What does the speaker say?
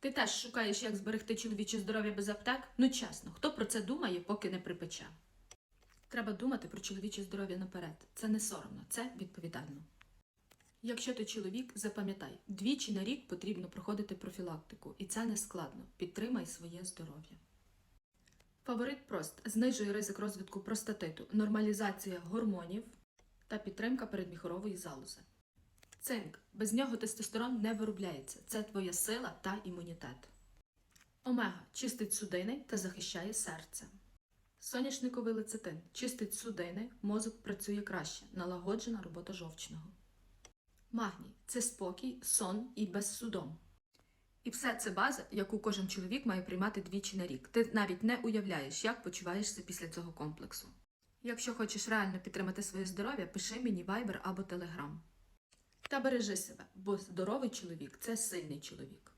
Ти теж шукаєш, як зберегти чоловіче здоров'я без аптек? Ну чесно, хто про це думає, поки не припече? Треба думати про чоловіче здоров'я наперед. Це не соромно, це відповідально. Якщо ти чоловік, запам'ятай, двічі на рік потрібно проходити профілактику, і це не складно. Підтримай своє здоров'я. Фаворит прост знижує ризик розвитку простатиту, нормалізація гормонів та підтримка передміхорової залози. Цинк. Без нього тестостерон не виробляється. Це твоя сила та імунітет. Омега чистить судини та захищає серце. Соняшниковий лецитин чистить судини, мозок працює краще, налагоджена робота жовчного. Магній це спокій, сон і безсудом. І все це база, яку кожен чоловік має приймати двічі на рік. Ти навіть не уявляєш, як почуваєшся після цього комплексу. Якщо хочеш реально підтримати своє здоров'я, пиши мені Viber або Telegram. Та бережи себе, бо здоровий чоловік це сильний чоловік.